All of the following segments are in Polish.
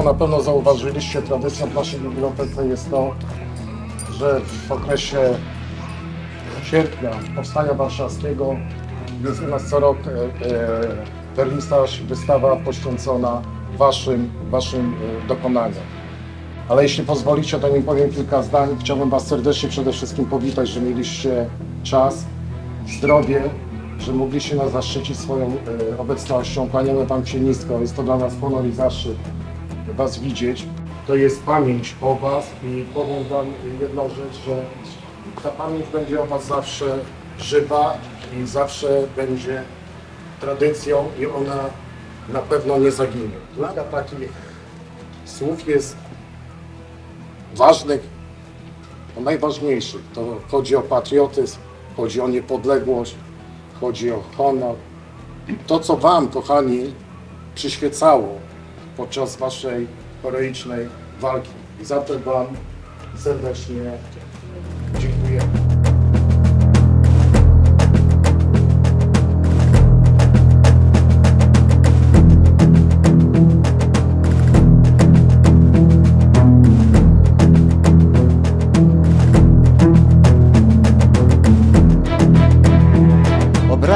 Państwo na pewno zauważyliście, tradycją w naszej bibliotece jest to, że w okresie sierpnia Powstania Warszawskiego jest u nas co rok e, e, wernisaż, wystawa poświęcona Waszym, waszym e, dokonaniom. Ale jeśli pozwolicie, to nim powiem kilka zdań. Chciałbym Was serdecznie przede wszystkim powitać, że mieliście czas, zdrowie, że mogliście nas zaszczycić swoją obecnością. Kłaniamy Wam się nisko. Jest to dla nas honor i zaszczyt Was widzieć. To jest pamięć o Was i powiem Wam jedną rzecz, że ta pamięć będzie o Was zawsze żywa i zawsze będzie tradycją i ona na pewno nie zaginie. Kilka takich słów jest ważnych, no najważniejszych. To chodzi o patriotyzm, chodzi o niepodległość, chodzi o honor. To, co Wam, kochani, przyświecało podczas Waszej heroicznej walki. Za to Wam serdecznie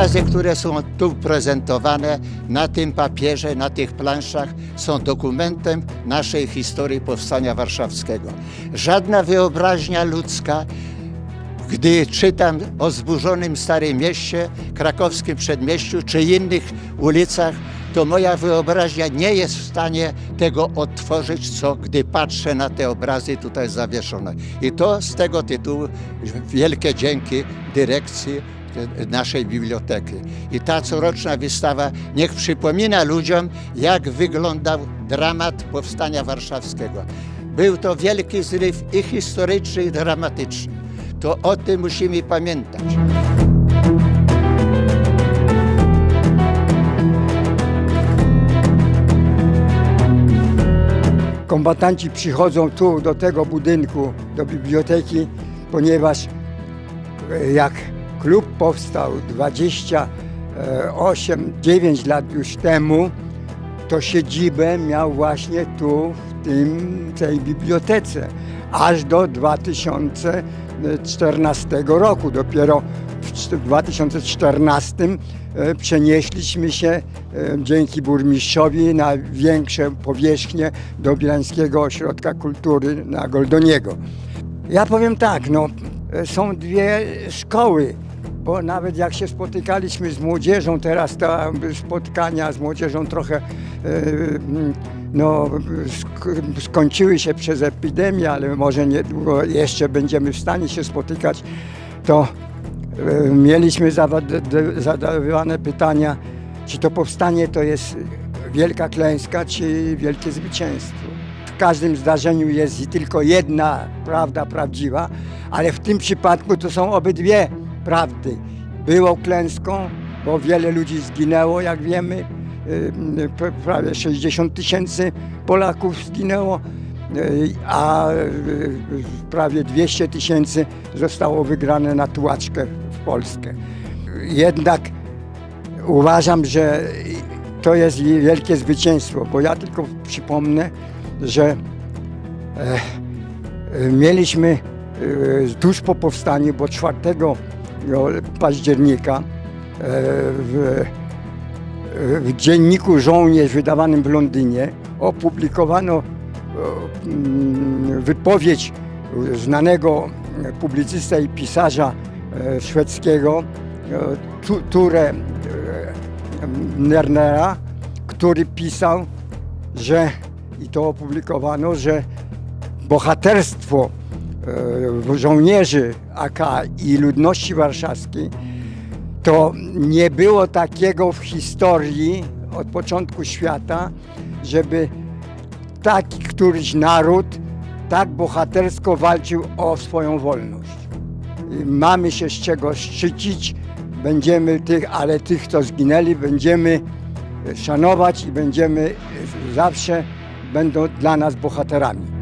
Obrazy, które są tu prezentowane na tym papierze, na tych planszach, są dokumentem naszej historii powstania warszawskiego. Żadna wyobraźnia ludzka, gdy czytam o zburzonym Starym Mieście, krakowskim przedmieściu czy innych ulicach, to moja wyobraźnia nie jest w stanie tego odtworzyć, co gdy patrzę na te obrazy tutaj zawieszone. I to z tego tytułu wielkie dzięki dyrekcji naszej biblioteki. I ta coroczna wystawa niech przypomina ludziom, jak wyglądał dramat powstania warszawskiego. Był to wielki zryw i historyczny, i dramatyczny. To o tym musimy pamiętać. kombatanci przychodzą tu do tego budynku, do biblioteki, ponieważ e, jak klub powstał 28, 9 lat już temu, to siedzibę miał właśnie tu, w tym, tej bibliotece, aż do 2014 roku. Dopiero w cz- 2014 e, przenieśliśmy się e, dzięki burmistrzowi na większe powierzchnie do Bielańskiego Ośrodka Kultury na Goldoniego. Ja powiem tak, no, e, są dwie szkoły, bo nawet jak się spotykaliśmy z młodzieżą, teraz te spotkania z młodzieżą trochę e, mm, no, sk- skończyły się przez epidemię, ale może niedługo jeszcze będziemy w stanie się spotykać, to e, mieliśmy zadawane pytania, czy to powstanie to jest wielka klęska, czy wielkie zwycięstwo. W każdym zdarzeniu jest tylko jedna prawda prawdziwa, ale w tym przypadku to są obydwie prawdy. Było klęską, bo wiele ludzi zginęło, jak wiemy. Y, Prawie 60 tysięcy Polaków zginęło, y, a y, prawie 200 tysięcy zostało wygrane na tułaczkę w Polskę. Jednak uważam, że to jest wielkie zwycięstwo, bo ja tylko przypomnę, że e, mieliśmy tuż po powstaniu, bo 4 no, października e, w, w dzienniku Żołnierz wydawanym w Londynie opublikowano e, mm, wypowiedź znanego publicysta i pisarza e, szwedzkiego Tu- Ture Nernera, który pisał, że i to opublikowano, że bohaterstwo żołnierzy AK i ludności warszawskiej to nie było takiego w historii od początku świata, żeby taki któryś naród tak bohatersko walczył o swoją wolność. Mamy się z czego szczycić, będziemy tych, ale tych, co zginęli, będziemy szanować i będziemy zawsze będą dla nas bohaterami.